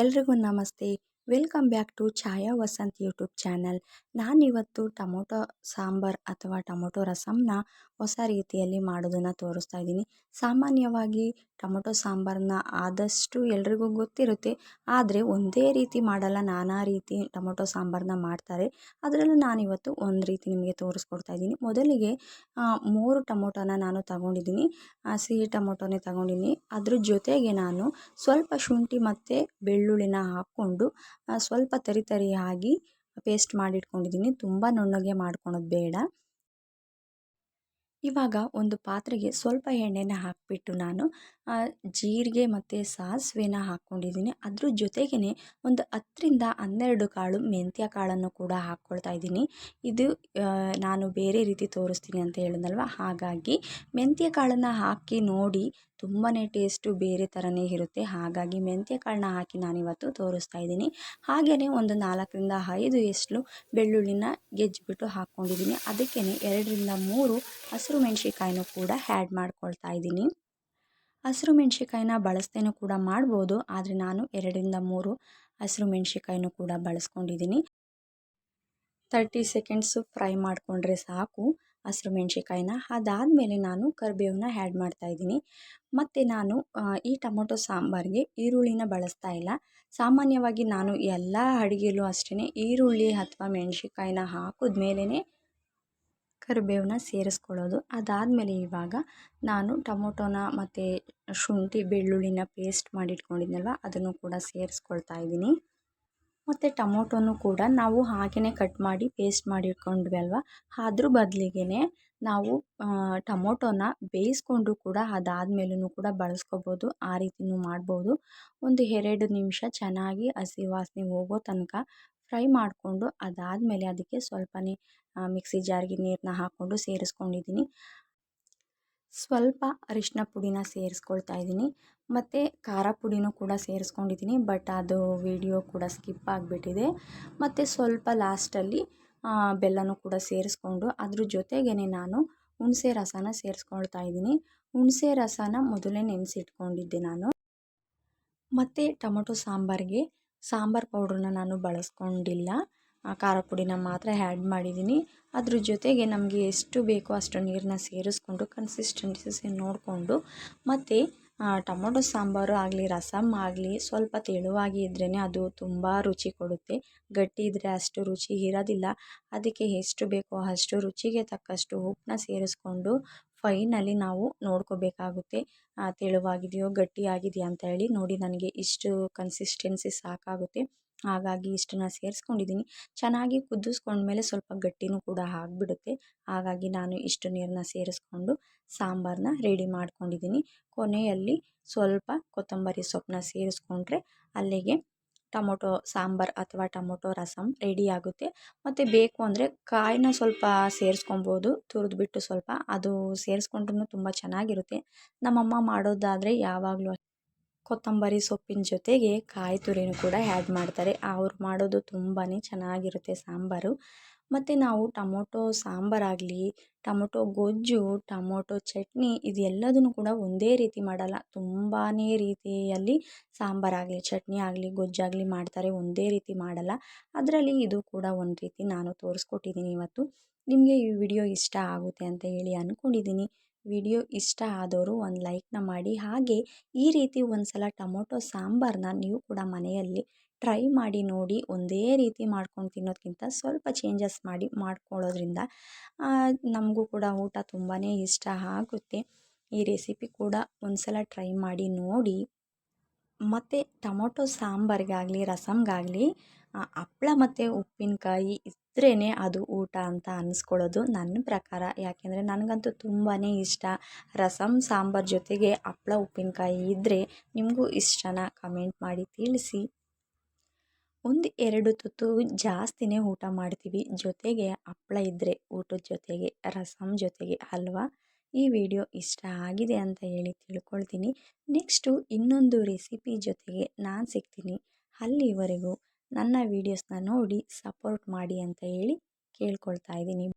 ಎಲ್ರಿಗೂ ನಮಸ್ತೆ. Welcome back to Chhaya Vasanth YouTube channel. ನಾನಿವತ್ತು ಟೊಮೊಟೊ ಸಾಂಬಾರ್ ಅಥವಾ ಟೊಮೊಟೊ ರಸಮ್ನ ಹೊಸ ರೀತಿಯಲ್ಲಿ ಮಾಡೋದನ್ನು ತೋರಿಸ್ತಾ ಇದ್ದೀನಿ. ಸಾಮಾನ್ಯವಾಗಿ ಟೊಮೊಟೊ ಸಾಂಬಾರನ್ನ ಆದಷ್ಟು ಎಲ್ರಿಗೂ ಗೊತ್ತಿರುತ್ತೆ. ಆದರೆ ಒಂದೇ ರೀತಿ ಮಾಡಲ್ಲ, ನಾನಾ ರೀತಿ ಟೊಮೊಟೊ ಸಾಂಬಾರನ್ನ ಮಾಡ್ತಾರೆ. ಅದರಲ್ಲೂ ನಾನಿವತ್ತು ಒಂದು ರೀತಿ ನಿಮಗೆ ತೋರಿಸ್ಕೊಡ್ತಾ ಇದ್ದೀನಿ. ಮೊದಲಿಗೆ ಮೂರು ಟೊಮೊಟೊನ ನಾನು ತಗೊಂಡಿದ್ದೀನಿ. ಸಿಹಿ ಟೊಮೊಟೊನೇ ತಗೊಂಡಿದ್ದೀನಿ. ಅದ್ರ ಜೊತೆಗೆ ನಾನು ಸ್ವಲ್ಪ ಶುಂಠಿ ಮತ್ತು ಬೆಳ್ಳುಳ್ಳಿನ ಹಾಕ್ಕೊಂಡು ಸ್ವಲ್ಪ ತರಿ ತರಿಯಾಗಿ ಪೇಸ್ಟ್ ಮಾಡಿಟ್ಕೊಂಡಿದ್ದೀನಿ. ತುಂಬ ನುಣ್ಣಗೆ ಮಾಡ್ಕೊಳೋದು ಬೇಡ. ಇವಾಗ ಒಂದು ಪಾತ್ರೆಗೆ ಸ್ವಲ್ಪ ಎಣ್ಣೆನ ಹಾಕಿಬಿಟ್ಟು ನಾನು ಜೀರಿಗೆ ಮತ್ತು ಸಾಸಿವೆನ ಹಾಕ್ಕೊಂಡಿದ್ದೀನಿ ಅದ್ರ ಜೊತೆಗೇ ಒಂದು ಹತ್ತರಿಂದ ಹನ್ನೆರಡು ಕಾಳು ಮೆಂತ್ಯ ಕಾಳನ್ನು ಕೂಡ ಹಾಕ್ಕೊಳ್ತಾ ಇದ್ದೀನಿ. ಇದು ನಾನು ಬೇರೆ ರೀತಿ ತೋರಿಸ್ತೀನಿ ಅಂತ ಹೇಳಿದ್ನಲ್ವ? ಹಾಗಾಗಿ ಮೆಂತ್ಯ ಕಾಳನ್ನು ಹಾಕಿ ನೋಡಿ ತುಂಬಾ ಟೇಸ್ಟು ಬೇರೆ ಥರನೇ ಇರುತ್ತೆ. ಹಾಗಾಗಿ ಮೆಂತ್ಯ ಕಾಳನ್ನ ಹಾಕಿ ನಾನಿವತ್ತು ತೋರಿಸ್ತಾ ಇದ್ದೀನಿ. ಹಾಗೆಯೇ ಒಂದು ನಾಲ್ಕರಿಂದ ಐದು ಎಷ್ಟು ಬೆಳ್ಳುಳ್ಳಿನ ಗೆಜ್ಜಿಬಿಟ್ಟು ಹಾಕ್ಕೊಂಡಿದ್ದೀನಿ ಅದಕ್ಕೇ ಎರಡರಿಂದ ಮೂರು ಹಸಿರು ಮೆಣಸಿಕಾಯಿನೂ ಕೂಡ ಆ್ಯಡ್ ಮಾಡ್ಕೊಳ್ತಾ ಇದ್ದೀನಿ. ಹಸಿರು ಮೆಣ್ಸಿಕಾಯಿನ ಬಳಸ್ದೇನೂ ಕೂಡ ಮಾಡ್ಬೋದು, ಆದರೆ ನಾನು ಎರಡರಿಂದ ಮೂರು ಹಸಿರು ಮೆಣ್ಸಿಕಾಯಿನೂ ಕೂಡ ಬಳಸ್ಕೊಂಡಿದ್ದೀನಿ. ತರ್ಟಿ ಸೆಕೆಂಡ್ಸು ಫ್ರೈ ಮಾಡಿಕೊಂಡ್ರೆ ಸಾಕು ಹಸಿರು ಮೆಣ್ಸಿಕಾಯಿನ ಅದಾದಮೇಲೆ ನಾನು ಕರಿಬೇವನ್ನ ಆ್ಯಡ್ ಮಾಡ್ತಾಯಿದ್ದೀನಿ ಮತ್ತು ನಾನು ಈ ಟೊಮೊಟೊ ಸಾಂಬಾರಿಗೆ ಈರುಳ್ಳಿನ ಬಳಸ್ತಾ ಇಲ್ಲ. ಸಾಮಾನ್ಯವಾಗಿ ನಾನು ಎಲ್ಲ ಅಡುಗೆಯಲ್ಲೂ ಅಷ್ಟೇ ಈರುಳ್ಳಿ ಅಥವಾ ಮೆಣ್ಸಿಕಾಯಿನ ಹಾಕಿದ್ಮೇಲೆ ಕರಿಬೇವನ್ನ ಸೇರಿಸ್ಕೊಳ್ಳೋದು. ಅದಾದಮೇಲೆ ಇವಾಗ ನಾನು ಟೊಮೊಟೊನ ಮತ್ತು ಶುಂಠಿ, ಬೆಳ್ಳುಳ್ಳಿನ ಪೇಸ್ಟ್ ಮಾಡಿಟ್ಕೊಂಡಿದ್ನಲ್ವ, ಅದನ್ನು ಕೂಡ ಸೇರಿಸ್ಕೊಳ್ತಾ ಇದ್ದೀನಿ. ಮತ್ತು ಟೊಮೊಟೊನು ಕೂಡ ನಾವು ಹಾಗೆಯೇ ಕಟ್ ಮಾಡಿ ಪೇಸ್ಟ್ ಮಾಡಿಟ್ಕೊಂಡ್ವಿ ಅಲ್ವಾ ಅದ್ರ ಬದಲಿಗೆ ನಾವು ಟೊಮೊಟೊನ ಬೇಯಿಸ್ಕೊಂಡು ಕೂಡ ಅದಾದ್ಮೇಲೂ ಕೂಡ ಬಳಸ್ಕೊಬೋದು, ಆ ರೀತಿಯೂ ಮಾಡ್ಬೋದು. ಒಂದು ಎರಡು ನಿಮಿಷ ಚೆನ್ನಾಗಿ ಹಸಿ ವಾಸನೆ ಹೋಗೋ ತನಕ ಫ್ರೈ ಮಾಡಿಕೊಂಡು ಅದಾದಮೇಲೆ ಅದಕ್ಕೆ ಸ್ವಲ್ಪನೇ ಮಿಕ್ಸಿ ಜಾರ್ಗೆ ನೀರನ್ನ ಹಾಕ್ಕೊಂಡು ಸೇರಿಸ್ಕೊಂಡಿದ್ದೀನಿ. ಸ್ವಲ್ಪ ಅರಿಶಿನ ಪುಡಿನ ಸೇರಿಸ್ಕೊಳ್ತಾ ಇದ್ದೀನಿ. ಮತ್ತು ಖಾರ ಪುಡಿನೂ ಕೂಡ ಸೇರಿಸ್ಕೊಂಡಿದ್ದೀನಿ, ಬಟ್ ಅದು ವಿಡಿಯೋ ಕೂಡ ಸ್ಕಿಪ್ ಆಗಿಬಿಟ್ಟಿದೆ. ಮತ್ತು ಸ್ವಲ್ಪ ಲಾಸ್ಟಲ್ಲಿ ಬೆಲ್ಲನೂ ಕೂಡ ಸೇರಿಸ್ಕೊಂಡು ಅದ್ರ ಜೊತೆಗೇ ನಾನು ಹುಣಸೆ ರಸನ ಸೇರಿಸ್ಕೊಳ್ತಾ ಇದ್ದೀನಿ. ಹುಣಸೆ ರಸನ ಮೊದಲೇ ನೆನೆಸಿಟ್ಕೊಂಡಿದ್ದೆ ನಾನು. ಮತ್ತು ಟೊಮೊಟೊ ಸಾಂಬಾರಿಗೆ ಸಾಂಬಾರು ಪೌಡ್ರನ್ನ ನಾನು ಬಳಸ್ಕೊಂಡಿಲ್ಲ. ಖಾರ ಪುಡಿನ ಮಾತ್ರ ಹ್ಯಾಡ್ ಮಾಡಿದ್ದೀನಿ ಅದ್ರ ಜೊತೆಗೆ ನಮಗೆ ಎಷ್ಟು ಬೇಕೋ ಅಷ್ಟು ನೀರನ್ನ ಸೇರಿಸ್ಕೊಂಡು ಕನ್ಸಿಸ್ಟೆನ್ಸಿ ನೋಡಿಕೊಂಡು ಮತ್ತು ಟೊಮೊಟೊ ಸಾಂಬಾರು ಆಗಲಿ, ರಸಮ್ ಆಗಲಿ ಸ್ವಲ್ಪ ತೆಳುವಾಗಿ ಇದ್ರೇ ಅದು ತುಂಬ ರುಚಿ ಕೊಡುತ್ತೆ. ಗಟ್ಟಿ ಇದ್ದರೆ ಅಷ್ಟು ರುಚಿ ಇರೋದಿಲ್ಲ. ಅದಕ್ಕೆ ಎಷ್ಟು ಬೇಕೋ ಅಷ್ಟು ರುಚಿಗೆ ತಕ್ಕಷ್ಟು ಉಪ್ಪನ್ನ ಸೇರಿಸ್ಕೊಂಡು ಫೈನಲ್ಲಿ ನಾವು ನೋಡ್ಕೋಬೇಕಾಗುತ್ತೆ. ತೆಳುವಾಗಿದೆಯೋ, ಗಟ್ಟಿಯಾಗಿದೆಯಾ ಅಂತ ಹೇಳಿ ನೋಡಿ, ನನಗೆ ಇಷ್ಟು ಕನ್ಸಿಸ್ಟೆನ್ಸಿ ಸಾಕಾಗುತ್ತೆ. ಹಾಗಾಗಿ ಇಷ್ಟನ್ನು ಸೇರಿಸ್ಕೊಂಡಿದ್ದೀನಿ ಚೆನ್ನಾಗಿ ಕುದಿಸ್ಕೊಂಡ್ಮೇಲೆ ಸ್ವಲ್ಪ ಗಟ್ಟಿನೂ ಕೂಡ ಆಗಿಬಿಡುತ್ತೆ. ಹಾಗಾಗಿ ನಾನು ಇಷ್ಟು ನೀರನ್ನ ಸೇರಿಸ್ಕೊಂಡು ಸಾಂಬಾರನ್ನ ರೆಡಿ ಮಾಡ್ಕೊಂಡಿದ್ದೀನಿ ಕೊನೆಯಲ್ಲಿ ಸ್ವಲ್ಪ ಕೊತ್ತಂಬರಿ ಸೊಪ್ಪನ್ನ ಸೇರಿಸ್ಕೊಂಡ್ರೆ ಅಲ್ಲಿಗೆ ಟೊಮೊಟೊ ಸಾಂಬಾರು ಅಥವಾ ಟೊಮೊಟೊ ರಸಮ್ ರೆಡಿ ಆಗುತ್ತೆ. ಮತ್ತು ಬೇಕು ಅಂದರೆ ಕಾಯಿನ ಸ್ವಲ್ಪ ಸೇರಿಸ್ಕೊಬೋದು. ತುರಿದ್ಬಿಟ್ಟು ಸ್ವಲ್ಪ ಅದು ಸೇರಿಸ್ಕೊಂಡ್ರೂ ತುಂಬ ಚೆನ್ನಾಗಿರುತ್ತೆ. ನಮ್ಮಮ್ಮ ಮಾಡೋದಾದರೆ ಯಾವಾಗಲೂ ಕೊತ್ತಂಬರಿ ಸೊಪ್ಪಿನ ಜೊತೆಗೆ ಕಾಯಿ ತುರಿನೂ ಕೂಡ ಆ್ಯಡ್ ಮಾಡ್ತಾರೆ. ಅವ್ರು ಮಾಡೋದು ತುಂಬಾ ಚೆನ್ನಾಗಿರುತ್ತೆ ಸಾಂಬಾರು. ಮತ್ತು ನಾವು ಟೊಮೊಟೊ ಸಾಂಬಾರಾಗಲಿ ಟೊಮೊಟೊ ಗೊಜ್ಜು, ಟೊಮೊಟೊ ಚಟ್ನಿ ಇದೆಲ್ಲದನ್ನು ಕೂಡ ಒಂದೇ ರೀತಿ ಮಾಡಲ್ಲ. ತುಂಬಾ ರೀತಿಯಲ್ಲಿ ಸಾಂಬಾರಾಗಲಿ ಚಟ್ನಿ ಆಗಲಿ ಗೊಜ್ಜಾಗಲಿ ಮಾಡ್ತಾರೆ, ಒಂದೇ ರೀತಿ ಮಾಡಲ್ಲ. ಅದರಲ್ಲಿ ಇದು ಕೂಡ ಒಂದು ರೀತಿ ನಾನು ತೋರಿಸ್ಕೊಟ್ಟಿದ್ದೀನಿ ಇವತ್ತು. ನಿಮಗೆ ಈ ವಿಡಿಯೋ ಇಷ್ಟ ಆಗುತ್ತೆ ಅಂತ ಹೇಳಿ ಅಂದ್ಕೊಂಡಿದ್ದೀನಿ ವಿಡಿಯೋ ಇಷ್ಟ ಆದವರು ಒಂದು ಲೈಕ್ನ ಮಾಡಿ. ಹಾಗೆ ಈ ರೀತಿ ಒಂದು ಸಲ ಟೊಮೊಟೊ ಸಾಂಬಾರನ್ನ ನೀವು ಕೂಡ ಮನೆಯಲ್ಲಿ ಟ್ರೈ ಮಾಡಿ ನೋಡಿ. ಒಂದೇ ರೀತಿ ಮಾಡ್ಕೊಂಡು ತಿನ್ನೋದಕ್ಕಿಂತ ಸ್ವಲ್ಪ ಚೇಂಜಸ್ ಮಾಡಿ ಮಾಡ್ಕೊಳ್ಳೋದ್ರಿಂದ ನಮಗೂ ಕೂಡ ಊಟ ತುಂಬಾ ಇಷ್ಟ ಆಗುತ್ತೆ. ಈ ರೆಸಿಪಿ ಕೂಡ ಒಂದು ಸಲ ಟ್ರೈ ಮಾಡಿ ನೋಡಿ. ಮತ್ತು ಟೊಮೊಟೊ ಸಾಂಬಾರಿಗಾಗಲಿ ರಸಮ್ಗಾಗಲಿ ಹಪ್ಪಳ ಮತ್ತು ಉಪ್ಪಿನಕಾಯಿ ಇದ್ರೇ ಅದು ಊಟ ಅಂತ ಅನ್ನಿಸ್ಕೊಳ್ಳೋದು ನನ್ನ ಪ್ರಕಾರ. ಯಾಕೆಂದರೆ ನನಗಂತೂ ತುಂಬಾ ಇಷ್ಟ. ರಸಮ್ ಸಾಂಬಾರು ಜೊತೆಗೆ ಹಪ್ಳ, ಉಪ್ಪಿನಕಾಯಿ ಇದ್ದರೆ ನಿಮಗೂ ಇಷ್ಟನ ಕಮೆಂಟ್ ಮಾಡಿ ತಿಳಿಸಿ. ಒಂದು ಎರಡು ತುತ್ತು ಜಾಸ್ತಿನೇ ಊಟ ಮಾಡ್ತೀವಿ. ಜೊತೆಗೆ ಹಪ್ಳ ಇದ್ದರೆ ಊಟದ ಜೊತೆಗೆ ರಸಮ್ ಜೊತೆಗೆ ಹಲ್ವಾ ಈ ವಿಡಿಯೋ ಇಷ್ಟ ಆಗಿದೆ ಅಂತ ಹೇಳಿ ತಿಳ್ಕೊಳ್ತೀನಿ. ನೆಕ್ಸ್ಟು ಇನ್ನೊಂದು ರೆಸಿಪಿ ಜೊತೆಗೆ ನಾನು ಸಿಗ್ತೀನಿ. ಅಲ್ಲಿವರೆಗೂ ನನ್ನ ವೀಡಿಯೋಸನ್ನ ನೋಡಿ ಸಪೋರ್ಟ್ ಮಾಡಿ ಅಂತ ಹೇಳಿ ಕೇಳ್ಕೊಳ್ತಾ ಇದ್ದೀನಿ.